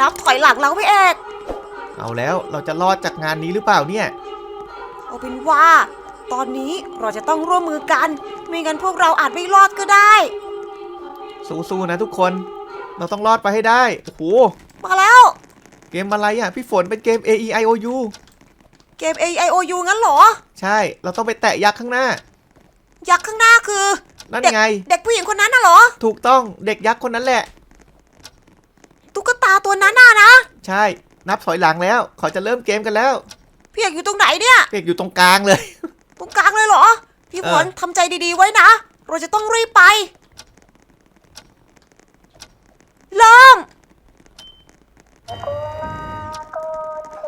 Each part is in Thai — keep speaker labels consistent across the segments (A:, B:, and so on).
A: นับถอยหลังแล้วพี่เอก
B: เอาแล้วเราจะรอดจากงานนี้หรือเปล่าเนี่ย
A: เอาเป็นว่า ตอนนี้เราจะต้องร่วมมือกัน ไม่งั้นพวกเราอาจไม่รอดก็ได้
B: สู้ๆนะทุกคน เราต้องรอดไปให้ได้โอ้โห
A: มาแล้ว
B: เกมอะไรอะพี่ฝนเป็นเกม A E I O U
A: เกม A I O U งั้นเหรอ
B: ใช่เราต้องไปแตะยักษ์ข้างหน้า
A: ยักษ์ข้างหน้าคือ
B: นั่น
A: เด็ก
B: ไง
A: เด็กผู้หญิงคนนั้นน่ะเหรอ
B: ถูกต้องเด็กยักษ์คนนั้นแหละ
A: ตุ๊กตาตัวนั้นน่ะนะ
B: ใช่ นับถอยหลังแล้วเขาจะเริ่มเกมกันแล้ว
A: พี่เอกอยู่ตรงไหนเนี่ย
B: เด็กอยู่ตรงกลางเลย
A: ตรงกลางเลยเหรอ พี่ฝน
B: เออ
A: ทำใจดีๆไว้นะ เราจะต้องรีบไป เริ่ม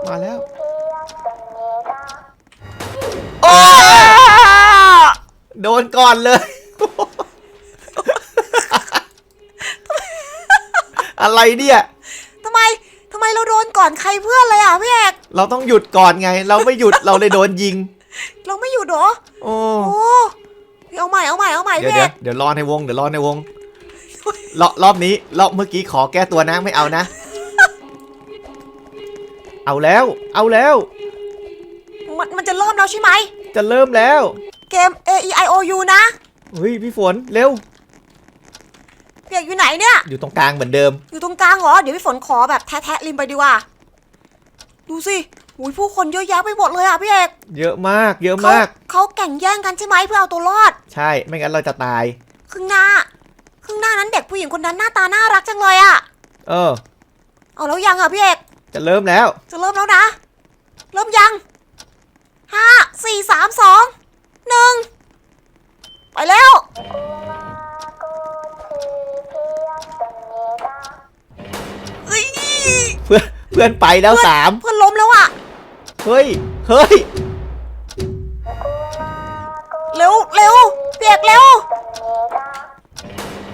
B: มาแล้ว
A: โอ้
B: โดนก่อนเลย อะไรเนี่ย
A: ทำไมทำไมเราโดนก่อนใครเพื่อนเลยอะพี่เอก
B: เราต้องหยุดก่อนไง เราไม่หยุดเราเลยโดนยิง
A: เราไม่อยู่เหรอ
B: โอ้
A: โอ้พี่เอาใหม่เอาใหม่เอาใหม่
B: เดี๋ยว
A: พี่
B: เดี๋
A: เอยก
B: วเดี๋ยวรอในวงเดี๋ยวรอในวงรอบรอบนี้รอบเมื่อกี้ขอแก้ตัวนะไม่เอานะ เอาแล้ว เอาแล้ว
A: มันมันจะเริ่มแล้วใช่ไหม
B: จะเริ่มแล้ว
A: เกม A E I O U นะ
B: เฮ้ยพี่ฝนเร็ว
A: พี่เอกอยู่ไหนเนี่ย
B: อยู่ตรงกลางเหมือนเดิม
A: อยู่ตรงกลางเหรอ เดี๋ยวพี่ฝนขอแบบแทะๆริมไปดีกว่า ดูสิอุ้ยผู้คนเยอะแยะไปหมดเลยอะพี่เอก
B: เยอะมาก เยอะ
A: เขา
B: มาก
A: เขาแข่งแย่งกันใช่ไหมเพื่อเอาตัวรอด
B: ใช่ ไม่งั้นเราจะตาย
A: ครึ่งหน้าครึ่งหน้านั้นเด็กผู้หญิงคนนั้นหน้าตาน่ารักจังเลยอะ
B: เออ
A: เอาแล้วยังอะพี่เอก
B: จะเริ่มแล้ว
A: จะเริ่มแล้วนะ เริ่มยังห้าสี่สามสองหนึ่งไปแล้ว
B: พื่อนเพื่อนไปแล้วสาม
A: เพื่อนล้มแล้วอะ
B: เฮ้ย เฮ้ย
A: เร็วเร็วเปียกเร็ว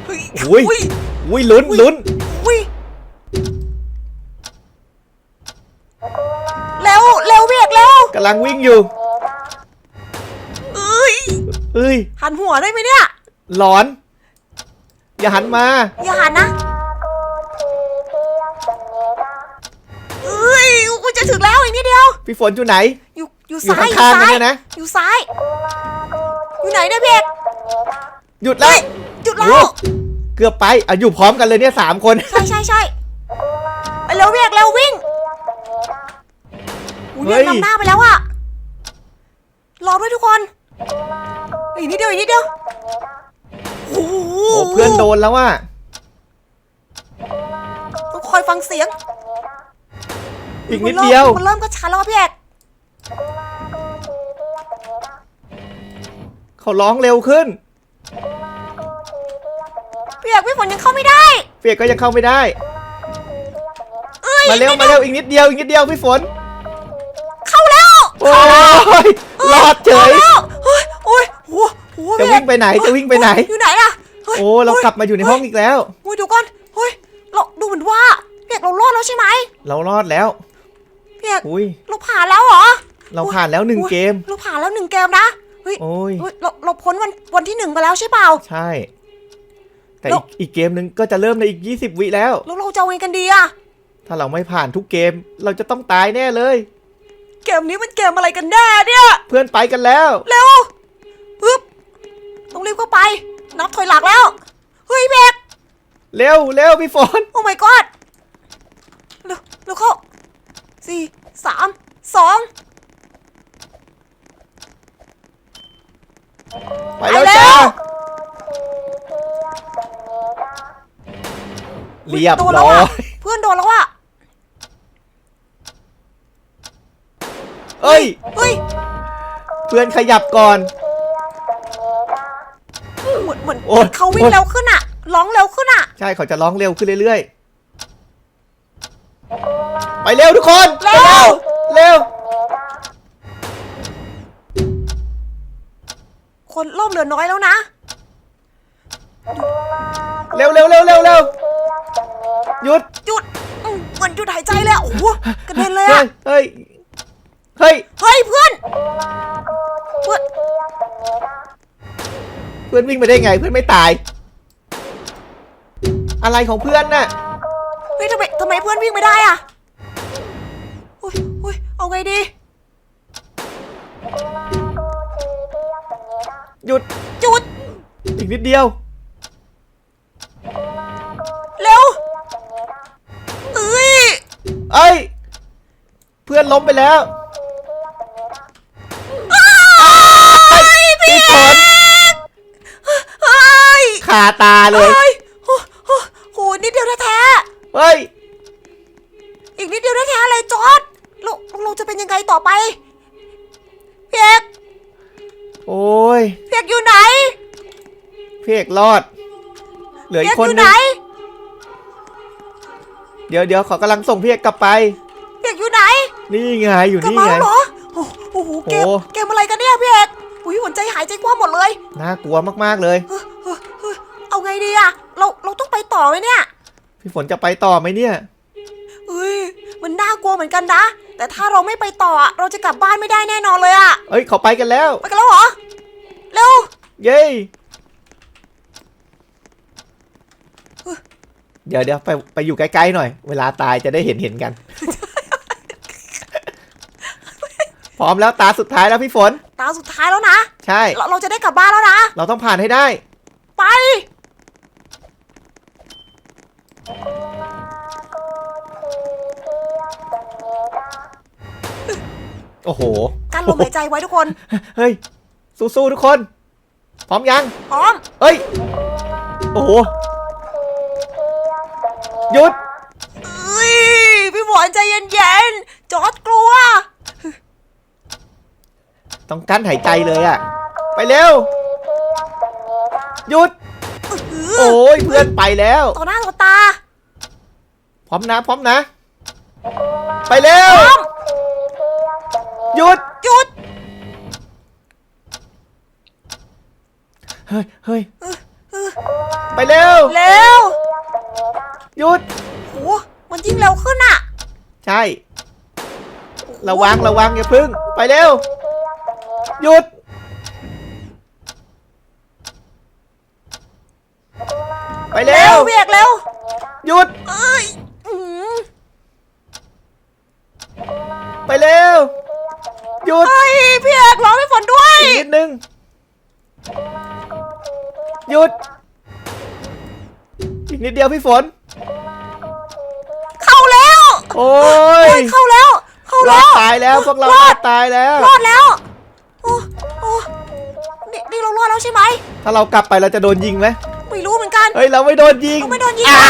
A: เฮ้ย
B: อุ้ย
A: อุ้ย
B: อุ้ยลุ้นลุ้น
A: อุ้ยเร็วเร็วเปียกเร็ว
B: กำลังวิ่งอยู่
A: เอ้ย
B: เอ้ย
A: หันหัวได้ไหมเนี่ย
B: หลอน อย่าหันมา
A: อย่าหันนะ กูจะถึงแล้วอีกนิดเดียว
B: พี่ฝนอยู่ไหน
A: อยู่อยู่
B: อยู่
A: ซ้ายอยู่
B: ข้างๆกัน
A: ซ้าย
B: เนี่ยนะ
A: อยู่ซ้าย อยู่ไหนเนี่ยเพียก
B: หยุดแล้ว
A: จุดแล้
B: โอ้
A: ว
B: เกือบไปอะอยู่พร้อมกันเลยเนี่ยสามคน
A: ใช่ใช่ใช่ไปเร็วเพียกเร็ววิ่งอู
B: เฮ้
A: เรีย
B: ย
A: กนำหน้าไปแล้วอะรอด้วยทุกคนอีกนิดเดียวอีกนิดเดียวโอ้โห
B: โอ้เพื่อนโดนแล้วว่ะ
A: ต้องคอยฟังเสียง
B: อีกนิดเดียว
A: มันเริ่มก็ชันแล้วอะพี่เอก
B: เขาร้องเร็วขึ้น
A: พี่เอกพี่ฝนยังเข้าไม่ได้
B: เฟียกก็ยังเข้าไม่ได้
A: เอ้ย
B: มาเร็ว
A: นิด
B: มา
A: ดีย
B: เร็วอีกนิดเดียวอีกนิดเดียวพี่ฝน
A: เข้าแล้ว
B: โอ้ยรอดเฉย
A: เข้าแล้วเฮ้ยโอ้ยโหโห
B: จะ
A: พี่เอ
B: วิ่
A: ก
B: งไปไหนจะวิ่งไปไหน
A: อยู่ไหนอะฮ้ย
B: โอ้เรากลับมาอยู่ในห้องอีกแล้ว
A: เฮ้ยเดูก่อนเฮ้ยเราดูเหมือนว่าพี่เอกเรารอดแล้วใช่ไหม
B: เรารอดแล้ว
A: พี่ เอก
B: อุ้ย
A: เราผ่านแล้วเหรอ
B: เราผ่านแล้วหนึ่ง
A: อุ๊ย
B: เกม
A: เราผ่านแล้วหนึ่งเกมนะเฮ้ย
B: โอ้ย
A: เฮ้ยเราเราพ้นวันวันที่หนึ่งไปแล้วใช่เปล่า
B: ใช่ แต่
A: แล้
B: อี
A: ว
B: กอีกเกมหนึ่งก็จะเริ่มในอีก 20 วิแล้ว
A: แล้วเราจะเอาไงกันดีอะ
B: ถ้าเราไม่ผ่านทุกเกมเราจะต้องตายแน่เลย
A: เกมนี้มันเกมอะไรกันแน่เนี่ย
B: เพื่อนไปกันแล้ว
A: เร็วปึ๊บต้องรีบเข้าไป นับถอยหลังแล้วเฮ้ยพี่เอก
B: เร็วเร็วพี่ฝน
A: โอ้ my god เร็วเร็วเข้า สี่สามสอง
B: ไปแล้ว
A: ไปแล้ว
B: จ้า
A: อุ๊
B: เรียบ
A: โดนแล้ว
B: ร้อ
A: อะ
B: ย
A: เพื่อนโดนแล้วอะ
B: เอ้ย
A: เฮ้ย
B: เพื่อนขยับก่อน
A: เหมือนเหมือน
B: โอ๊ย
A: เขาวิ่ง
B: โอ๊ย
A: เร็วขึ้นอะร้องเร็วขึ้นอะ
B: ใช่เขาจะร้องเร็วขึ้นเรื่อยๆ ไปเร็วทุกคน
A: เร็
B: ไปเร็
A: ว
B: วเร็ว
A: คนเริ่มเหลือน้อยแล้วนะ
B: เร็วเร็วเร็วเร็วเร็วหยุด
A: หยุดอืมเหมือนหยุดหายใจเลยอะโอ้โหกระเด็นเลย
B: เฮ้
A: อะ
B: ยเฮ้ยเฮ้ย
A: เฮ้ยเพื่อนเพื่อน
B: เพื่อนวิ่งไปได้ไงเพื่อนไม่ตาย อะไรของเพื่อนน่ะ
A: เฮ้ยทำไมทำไมเพื่อนวิ่งไม่ได้อะ อุ้ยอุ้ยเอาไงดี
B: หยุด
A: จุด
B: อีกนิดเดียว
A: เร็วเอ้ย
B: เอ้ย เพื่อนล้มไปแล้วพี่ฝน
A: เฮ้ย
B: คาตาเลยเฮ้ย
A: ไงต่อไปพี่เอก
B: โอ้ย
A: พี่เอกอยู่ไหน
B: พี่เอกรอด เหลือ
A: พี่
B: อี
A: เอก
B: กคน
A: อยู่
B: นึ
A: ไหน
B: งเดี๋ยวเดี๋ยวเขากำลังส่งพี่เอกกลับไป
A: พี่เอกอยู่ไหน
B: นี่ไงอยู่
A: กลับ
B: นี่
A: มา
B: ไง
A: แล้วเหรอโอ้โอ้โหเกม
B: โอ้
A: เกมอะไรกันเนี่ยพี่เอกอุ้ยหัวใจหายใจกว้างหมดเลย
B: น่ากลัวมากๆเลย
A: เฮ้ยเฮ้ยเฮ้ยเอาไงดีอะเราเราต้องไปต่อไหมเนี่ย
B: พี่ฝนจะไปต่อไหมเนี่ย
A: เฮ้ยมันน่ากลัวเหมือนกันนะ แต่ถ้าเราไม่ไปต่ออะเราจะกลับบ้านไม่ได้แน่นอนเลยอะ
B: เอ้ยเขาไปกันแล้ว
A: ไปกันแล้วเหรอ เร็ว
B: เย้เดี๋ยวเดี๋ยวไปไปอยู่ใกล้ๆหน่อย เวลาตายจะได้เห็นเห็นกัน พร้อมแล้วตาสุดท้ายแล้วพี่ฝน
A: ตาสุดท้ายแล้วนะ
B: ใช่
A: เราเราจะได้กลับบ้านแล้วนะ
B: เราต้องผ่านให้ได้
A: ไป
B: โอ้โห
A: กั้นลมหายใจไว้ทุกคน
B: เฮ้ย สู้ๆทุกคน พร้อมยัง
A: พร้อม
B: เอ้ย โอ้โห หยุด
A: เอ้ยพี่หมอนใจเย็นๆ จอร์ดกลัว
B: ต้องกั้นหายใจเลยอะไปเร็ว หยุด โอ้ยเพื่อนไปแล้ว
A: ต่อหน้าต่อตา
B: พร้อมนะ พร้อมนะ ไปเร็ว
A: พร้อม
B: หยุด
A: หยุด
B: เฮ้ยเฮ้ยไปเร็ว
A: เร็ว
B: หยุด
A: โหมันยิ่งเร็วขึ้นอะ
B: ใช่ ระวังระวังอย่าพึ่ง ไปเร็ว หยุด ไปเร็
A: เร็
B: ว
A: วพี่เอกเร็ว
B: หยุด
A: เอ้ยอื้อหือ
B: ไปเร็ว หยุด
A: เฮ้ยพี่เอกรอพี่ฝนด้วย
B: อีกนิดนึงหยุด อีกนิดเดียวพี่ฝน
A: เข้าแล้ว
B: โอ้ย
A: โอ้ยเข้าแล้ว เข้าร
B: อ
A: แล้
B: ด
A: ว
B: ตายแล้วพวกเรา
A: ร
B: ร
A: อ
B: อ
A: ด
B: ดตายแล้ว
A: รอดแล้วโอ้โอ้นี่นี่เรารอดแล้วใช่ไหม
B: ถ้าเรากลับไปเราจะโดนยิงไหม
A: ไม่รู้เหมือนกัน
B: เฮ้ยเราไม่โดนยิง
A: เราไม่โดนยิง
B: อ่า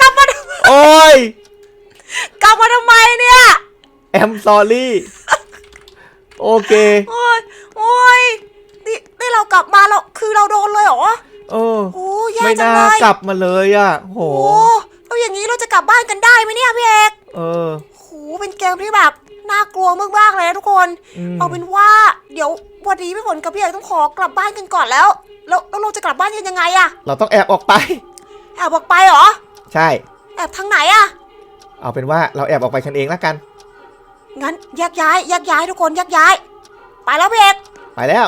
A: กลับมาทำไม
B: โอ้ย
A: กลับมาทำไมเนี่ย
B: แอมซอรี่โอเค
A: โอ้ยโอ้ยนี่นี่เรากลับมาเราคือเราโดนเลยเหรอ
B: เออ
A: โอ้แย่
B: ไม่
A: จัง
B: น่า
A: เลย
B: กลับมาเลยอะ โห
A: โอ้แล้วอย่างนี้เราจะกลับบ้านกันได้ไหมเนี่ยพี่เอก
B: เออ
A: โหเป็นเกมที่แบบน่ากลัวมากๆเลยนะทุกคน
B: อืม
A: เอาเป็นว่าเดี๋ยววันนี้พี่ฝนกับพี่เอกต้องขอกลับบ้านกันก่อนแล้ว แล้วแล้วเราจะกลับบ้านกันยังไงอะ
B: เราต้องแอบออกไป
A: แอบออกไปเหรอ
B: ใช่
A: แอบทางไหนอะ
B: เอาเป็นว่าเราแอบออกไปกันเองแล้วกัน
A: งั้นแยกย้ายแยกย้ายทุกคนแยกย้าย ไปแล้วพี่เอก
B: ไปแล้ว